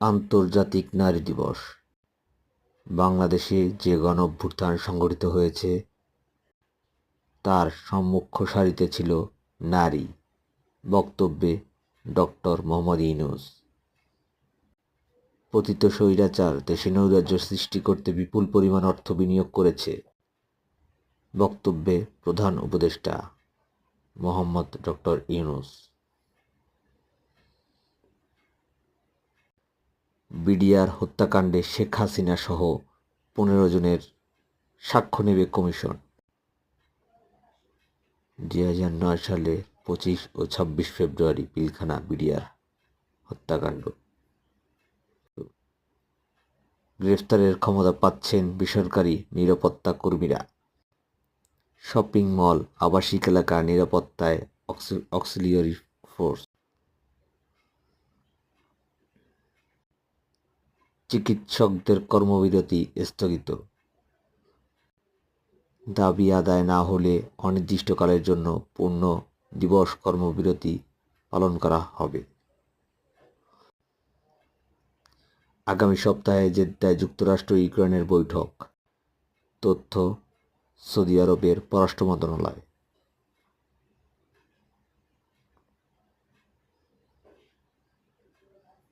আন্তর্জাতিক নারী দিবস। বাংলাদেশে যে গণঅভ্যুত্থান সংগঠিত হয়েছে, তার সম্মুখ সারিতে ছিল নারী। বক্তব্যে ডক্টর মোহাম্মদ ইউনূস। পতিত স্বৈরাচার দেশে নৈরাজ্য সৃষ্টি করতে বিপুল পরিমাণ অর্থ বিনিয়োগ করেছে। বক্তব্যে প্রধান উপদেষ্টা মোহাম্মদ ডক্টর ইউনূস। বিডিআর হত্যাকাণ্ডে শেখ হাসিনা সহ পনেরো জনের সাক্ষ্য নেবে কমিশন। দুই হাজার নয় সালে পঁচিশ ও ছাব্বিশ ফেব্রুয়ারি পিলখানা বিডিআর হত্যাকাণ্ড। গ্রেফতারের ক্ষমতা পাচ্ছেন বেসরকারি নিরাপত্তা কর্মীরা। শপিং মল, আবাসিক এলাকার নিরাপত্তায় অক্সিলিয়ারি ফোর্স। চিকিৎসকদের কর্মবিরতি স্থগিত। দাবি আদায় না হলে অনির্দিষ্টকালের জন্য পূর্ণ দিবস কর্মবিরতি পালন করা হবে। আগামী সপ্তাহে জেদ্দায় যুক্তরাষ্ট্র ইউক্রেনের বৈঠক। তথ্য সৌদি আরবের পররাষ্ট্র মন্ত্রণালয়।